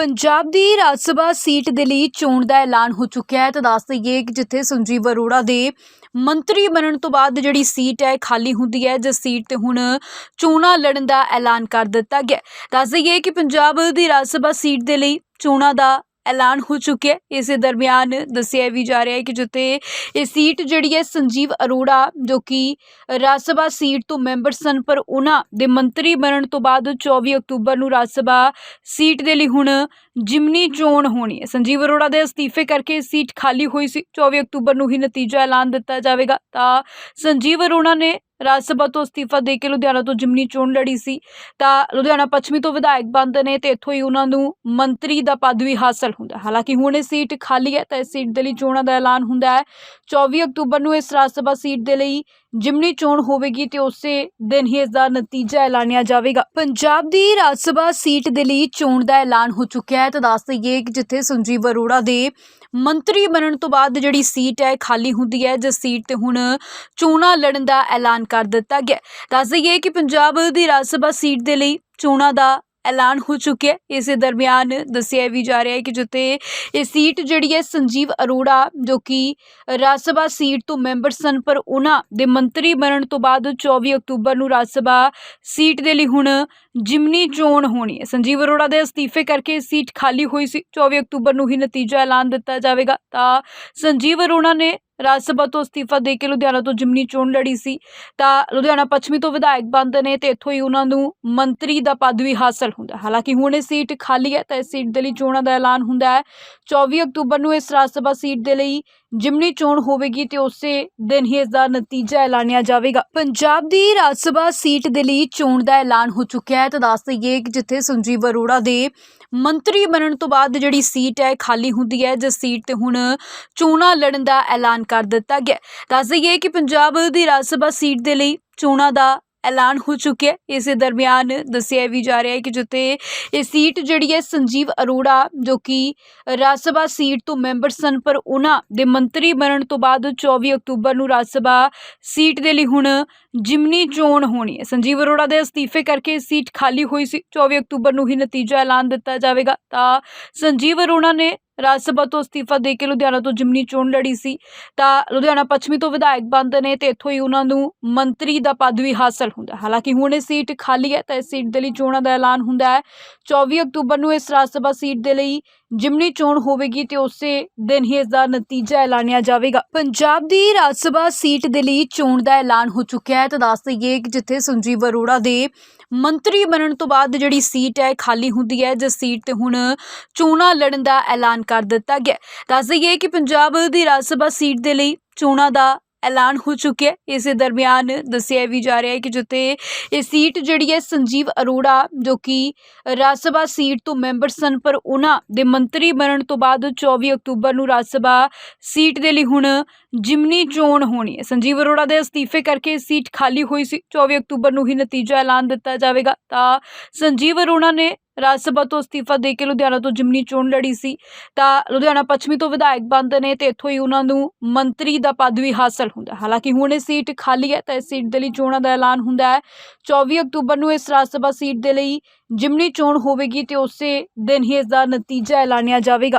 ਪੰਜਾਬ ਦੀ ਰਾਜ ਸਭਾ seat ਦੇ ਲਈ ਚੋਣ ਦਾ ਐਲਾਨ ਹੋ ਚੁੱਕਿਆ ਹੈ। ਤਾਂ ਦੱਸ ਦਈਏ ਕਿ ਜਿੱਥੇ ਸੰਜੀਵ ਅਰੋੜਾ ਦੇ ਮੰਤਰੀ ਬਣਨ ਤੋਂ ਬਾਅਦ ਜਿਹੜੀ ਸੀਟ ਹੈ ਖਾਲੀ ਹੁੰਦੀ ਹੈ, ਜਿਸ ਸੀਟ ਤੇ ਹੁਣ ਚੋਣਾਂ ਲੜਨ ਦਾ ਐਲਾਨ ਕਰ ਦਿੱਤਾ ਗਿਆ ਦੱਸ ਦਈਏ ਕਿ ਪੰਜਾਬ ਦੀ ਰਾਜ ਸਭਾ ਸੀਟ ਦੇ ਲਈ ਚੋਣਾਂ ਦਾ ਐਲਾਨ ਹੋ ਚੁੱਕਿਆ ਹੈ। ਇਸੇ ਦਰਮਿਆਨ ਦੱਸਿਆ ਵੀ ਜਾ ਰਿਹਾ ਹੈ ਕਿ ਜਿੱਥੇ ਇਹ ਸੀਟ ਜਿਹੜੀ ਹੈ ਸੰਜੀਵ ਅਰੋੜਾ, ਜੋ ਕਿ ਰਾਜ ਸਭਾ ਸੀਟ ਤੋਂ ਮੈਂਬਰ ਸਨ, ਪਰ ਉਹਨਾਂ ਦੇ ਮੰਤਰੀ ਬਣਨ ਤੋਂ ਬਾਅਦ 24 ਅਕਤੂਬਰ ਨੂੰ ਰਾਜ ਸਭਾ ਸੀਟ ਦੇ ਲਈ ਹੁਣ ਜਿਮਨੀ ਚੋਣ ਹੋਣੀ ਹੈ। ਸੰਜੀਵ ਅਰੋੜਾ ਦੇ ਅਸਤੀਫੇ ਕਰਕੇ ਇਹ ਸੀਟ ਖਾਲੀ ਹੋਈ ਸੀ। 24 ਅਕਤੂਬਰ ਨੂੰ ਹੀ ਨਤੀਜਾ ਐਲਾਨ ਦਿੱਤਾ ਜਾਵੇਗਾ। ਤਾਂ ਸੰਜੀਵ ਅਰੋੜਾ ਨੇ ਰਾਜ ਸਭਾ ਤੋਂ ਅਸਤੀਫਾ ਦੇ ਕੇ ਲੁਧਿਆਣਾ ਤੋਂ ਜਿਮਨੀ ਚੋਣ ਲੜੀ ਸੀ। ਤਾਂ ਲੁਧਿਆਣਾ ਪੱਛਮੀ ਤੋਂ ਵਿਧਾਇਕ ਬਣਦੇ ਨੇ ਤੇ ਇੱਥੋਂ ਹੀ ਉਹਨਾਂ ਨੂੰ ਮੰਤਰੀ ਦਾ ਪਦ ਵੀ ਹਾਸਲ ਹੁੰਦਾ ਹਾਲਾਂਕਿ ਹੁਣ ਇਹ ਸੀਟ ਖਾਲੀ ਹੈ ਤਾਂ ਇਸ ਸੀਟ ਦੇ ਲਈ ਚੋਣਾਂ ਦਾ ਐਲਾਨ ਹੁੰਦਾ ਹੈ। 24 ਅਕਤੂਬਰ ਨੂੰ ਇਸ ਰਾਜ ਸਭਾ ਸੀਟ ਦੇ ਲਈ ਜਿਮਨੀ ਚੋਣ ਹੋਵੇਗੀ ਤੇ ਉਸੇ ਦਿਨ ਹੀ ਇਸ ਦਾ ਨਤੀਜਾ ਐਲਾਨਿਆ ਜਾਵੇਗਾ। ਪੰਜਾਬ ਦੀ ਰਾਜ ਸਭਾ ਸੀਟ ਦੇ ਲਈ ਚੋਣ ਦਾ ਐਲਾਨ ਹੋ ਚੁੱਕਿਆ ਹੈ। ਤਾਂ ਦੱਸ ਦਈਏ ਕਿ ਜਿੱਥੇ ਸੰਜੀਵ ਅਰੋੜਾ ਦੇ ਮੰਤਰੀ ਬਣਨ ਤੋਂ ਬਾਅਦ ਜਿਹੜੀ ਸੀਟ ਹੈ ਖਾਲੀ ਹੁੰਦੀ ਹੈ, ਜਿਸ ਸੀਟ ਤੇ ਹੁਣ ਚੋਣਾਂ ਲੜਨ ਦਾ ਐਲਾਨ ਕਰ ਦਿੱਤਾ ਗਿਆ ਦੱਸ ਦਈਏ ਕਿ ਪੰਜਾਬ ਦੀ ਰਾਜ ਸਭਾ ਸੀਟ ਦੇ ਲਈ ਚੋਣਾਂ ਦਾ ਐਲਾਨ ਹੋ ਚੁੱਕਿਆ ਹੈ। ਇਸੇ ਦਰਮਿਆਨ ਦੱਸਿਆ ਵੀ ਜਾ ਰਿਹਾ ਹੈ ਕਿ ਜਿੱਥੇ ਇਹ ਸੀਟ ਜਿਹੜੀ ਹੈ ਸੰਜੀਵ ਅਰੋੜਾ, ਜੋ ਕਿ ਰਾਜ ਸਭਾ ਸੀਟ ਤੋਂ ਮੈਂਬਰ ਸਨ, ਪਰ ਉਹਨਾਂ ਦੇ ਮੰਤਰੀ ਬਣਨ ਤੋਂ ਬਾਅਦ 24 ਅਕਤੂਬਰ ਨੂੰ ਰਾਜ ਸਭਾ ਸੀਟ ਦੇ ਲਈ ਹੁਣ ਜਿਮਨੀ ਚੋਣ ਹੋਣੀ ਹੈ। ਸੰਜੀਵ ਅਰੋੜਾ ਦੇ ਅਸਤੀਫੇ ਕਰਕੇ ਇਹ ਸੀਟ ਖਾਲੀ ਹੋਈ ਸੀ। 24 ਅਕਤੂਬਰ ਨੂੰ ਹੀ ਨਤੀਜਾ ਐਲਾਨ ਦਿੱਤਾ ਜਾਵੇਗਾ। ਤਾਂ ਸੰਜੀਵ ਅਰੋੜਾ ਨੇ ਰਾਜ ਸਭਾ ਤੋਂ ਅਸਤੀਫਾ ਦੇ ਕੇ ਲੁਧਿਆਣਾ ਤੋਂ ਜਿਮਨੀ ਚੋਣ ਲੜੀ ਸੀ। ਤਾਂ ਲੁਧਿਆਣਾ ਪੱਛਮੀ ਤੋਂ ਵਿਧਾਇਕ ਬਣਦੇ ਨੇ ਤੇ ਇੱਥੋਂ ਹੀ ਉਹਨਾਂ ਨੂੰ ਮੰਤਰੀ ਦਾ ਪਦ ਵੀ ਹਾਸਲ ਹੁੰਦਾ ਹਾਲਾਂਕਿ ਹੁਣ ਇਹ ਸੀਟ ਖਾਲੀ ਹੈ ਤਾਂ ਇਸ ਸੀਟ ਦੇ ਲਈ ਚੋਣਾਂ ਦਾ ਐਲਾਨ ਹੁੰਦਾ ਹੈ। 24 ਅਕਤੂਬਰ ਨੂੰ ਇਸ ਰਾਜ ਸਭਾ ਸੀਟ ਦੇ ਲਈ ਜਿਮਨੀ ਚੋਣ ਹੋਵੇਗੀ ਤੇ ਉਸੇ ਦਿਨ ਹੀ ਇਸ ਦਾ ਨਤੀਜਾ ਐਲਾਨਿਆ ਜਾਵੇਗਾ। ਪੰਜਾਬ ਦੀ ਰਾਜ ਸਭਾ ਸੀਟ ਦੇ ਲਈ ਚੋਣ ਦਾ ਐਲਾਨ ਹੋ ਚੁੱਕਿਆ ਹੈ। ਤਾਂ ਦੱਸ ਦਈਏ ਕਿ ਜਿੱਥੇ ਸੰਜੀਵ ਅਰੋੜਾ ਦੇ ਮੰਤਰੀ ਬਣਨ ਤੋਂ ਬਾਅਦ ਜਿਹੜੀ ਸੀਟ ਹੈ ਖਾਲੀ ਹੁੰਦੀ ਹੈ, ਜਿਸ ਸੀਟ ਤੇ ਹੁਣ ਚੋਣਾਂ ਲੜਨ ਦਾ ਐਲਾਨ ਕਰ ਦਿੱਤਾ ਗਿਆ ਦੱਸ ਦਈਏ ਕਿ ਪੰਜਾਬ ਦੀ ਰਾਜ ਸਭਾ ਸੀਟ ਦੇ ਲਈ ਚੋਣਾਂ ਦਾ ਐਲਾਨ ਹੋ ਚੁੱਕਿਆ ਹੈ। ਇਸੇ ਦਰਮਿਆਨ ਦੱਸਿਆ ਵੀ ਜਾ ਰਿਹਾ ਹੈ ਕਿ ਜਿੱਥੇ ਇਹ ਸੀਟ ਜਿਹੜੀ ਹੈ ਸੰਜੀਵ ਅਰੋੜਾ, ਜੋ ਕਿ ਰਾਜ ਸਭਾ ਸੀਟ ਤੋਂ ਮੈਂਬਰ ਸਨ, ਪਰ ਉਹਨਾਂ ਦੇ ਮੰਤਰੀ ਬਣਨ ਤੋਂ ਬਾਅਦ 24 ਅਕਤੂਬਰ ਨੂੰ ਰਾਜ ਸਭਾ ਸੀਟ ਦੇ ਲਈ ਹੁਣ ਜਿਮਨੀ ਚੋਣ ਹੋਣੀ ਹੈ। ਸੰਜੀਵ ਅਰੋੜਾ ਦੇ ਅਸਤੀਫੇ ਕਰਕੇ ਇਹ ਸੀਟ ਖਾਲੀ ਹੋਈ ਸੀ। 24 ਅਕਤੂਬਰ ਨੂੰ ਹੀ ਨਤੀਜਾ ਐਲਾਨ ਦਿੱਤਾ ਜਾਵੇਗਾ। ਤਾਂ ਸੰਜੀਵ ਅਰੋੜਾ ਨੇ ਰਾਜ ਸਭਾ ਤੋਂ ਅਸਤੀਫਾ ਦੇ ਕੇ ਲੁਧਿਆਣਾ ਤੋਂ ਜਿਮਨੀ ਚੋਣ ਲੜੀ ਸੀ। ਤਾਂ ਲੁਧਿਆਣਾ ਪੱਛਮੀ ਤੋਂ ਵਿਧਾਇਕ ਬਣਦੇ ਨੇ ਤੇ ਇੱਥੋਂ ਹੀ ਉਹਨਾਂ ਨੂੰ ਮੰਤਰੀ ਦਾ ਪਦ ਵੀ ਹਾਸਲ ਹੁੰਦਾ ਹਾਲਾਂਕਿ ਹੁਣ ਇਹ ਸੀਟ ਖਾਲੀ ਹੈ ਤਾਂ ਇਸ ਸੀਟ ਦੇ ਲਈ ਚੋਣਾਂ ਦਾ ਐਲਾਨ ਹੁੰਦਾ ਹੈ। 24 ਅਕਤੂਬਰ ਨੂੰ ਇਸ ਰਾਜ ਸਭਾ ਸੀਟ ਦੇ ਲਈ ਜਿਮਨੀ ਚੋਣ ਹੋਵੇਗੀ ਤੇ ਉਸੇ ਦਿਨ ਹੀ ਇਸ ਦਾ ਨਤੀਜਾ ਐਲਾਨਿਆ ਜਾਵੇਗਾ। ਪੰਜਾਬ ਦੀ ਰਾਜ ਸਭਾ ਸੀਟ ਦੇ ਲਈ ਚੋਣ ਦਾ ਐਲਾਨ ਹੋ ਚੁੱਕਿਆ ਹੈ। ਤਾਂ ਦੱਸ ਦਈਏ ਕਿ ਜਿੱਥੇ ਸੰਜੀਵ ਅਰੋੜਾ ਦੇ ਮੰਤਰੀ ਬਣਨ ਤੋਂ ਬਾਅਦ ਜਿਹੜੀ ਸੀਟ ਹੈ ਖਾਲੀ ਹੁੰਦੀ ਹੈ, ਜਿਸ ਸੀਟ ਤੇ ਹੁਣ ਚੋਣਾਂ ਲੜਨ ਦਾ ਐਲਾਨ ਕਰ ਦਿੱਤਾ ਗਿਆ ਦੱਸ ਦਈਏ ਕਿ ਪੰਜਾਬ ਦੀ ਰਾਜ ਸਭਾ ਸੀਟ ਦੇ ਲਈ ਚੋਣਾਂ ਦਾ ਐਲਾਨ ਹੋ ਚੁੱਕਿਆ ਹੈ। ਇਸੇ ਦਰਮਿਆਨ ਦੱਸਿਆ ਵੀ ਜਾ ਰਿਹਾ ਹੈ ਕਿ ਜਿੱਥੇ ਇਹ ਸੀਟ ਜਿਹੜੀ ਹੈ ਸੰਜੀਵ ਅਰੋੜਾ, ਜੋ ਕਿ ਰਾਜ ਸਭਾ ਸੀਟ ਤੋਂ ਮੈਂਬਰ ਸਨ, ਪਰ ਉਹਨਾਂ ਦੇ ਮੰਤਰੀ ਬਣਨ ਤੋਂ ਬਾਅਦ 24 ਅਕਤੂਬਰ ਨੂੰ ਰਾਜ ਸਭਾ ਸੀਟ ਦੇ ਲਈ ਹੁਣ ਜਿਮਨੀ ਚੋਣ ਹੋਣੀ ਹੈ। ਸੰਜੀਵ ਅਰੋੜਾ ਦੇ ਅਸਤੀਫੇ ਕਰਕੇ ਇਹ ਸੀਟ ਖਾਲੀ ਹੋਈ ਸੀ। 24 ਅਕਤੂਬਰ ਨੂੰ ਹੀ ਨਤੀਜਾ ਐਲਾਨ ਦਿੱਤਾ ਜਾਵੇਗਾ। ਤਾਂ ਸੰਜੀਵ ਅਰੋੜਾ ਨੇ ਰਾਜ ਸਭਾ ਤੋਂ ਅਸਤੀਫਾ ਦੇ ਕੇ ਲੁਧਿਆਣਾ ਤੋਂ ਜਿਮਨੀ ਚੋਣ ਲੜੀ ਸੀ। ਤਾਂ ਲੁਧਿਆਣਾ ਪੱਛਮੀ ਤੋਂ ਵਿਧਾਇਕ ਬਣਦੇ ਨੇ ਤੇ ਇੱਥੋਂ ਹੀ ਉਹਨਾਂ ਨੂੰ ਮੰਤਰੀ ਦਾ ਪਦ ਵੀ ਹਾਸਲ ਹੁੰਦਾ। ਹਾਲਾਂਕਿ ਹੁਣ ਇਹ ਸੀਟ ਖਾਲੀ ਹੈ ਤਾਂ ਇਸ ਸੀਟ ਦੇ ਲਈ ਚੋਣਾਂ ਦਾ ਐਲਾਨ ਹੁੰਦਾ ਹੈ। 24 ਅਕਤੂਬਰ ਨੂੰ ਇਸ ਰਾਜ ਸਭਾ ਸੀਟ ਦੇ ਲਈ ਜਿਮਨੀ ਚੋਣ ਹੋਵੇਗੀ ਤੇ ਉਸੇ ਦਿਨ ਹੀ ਇਸ ਦਾ ਨਤੀਜਾ ਐਲਾਨਿਆ ਜਾਵੇਗਾ।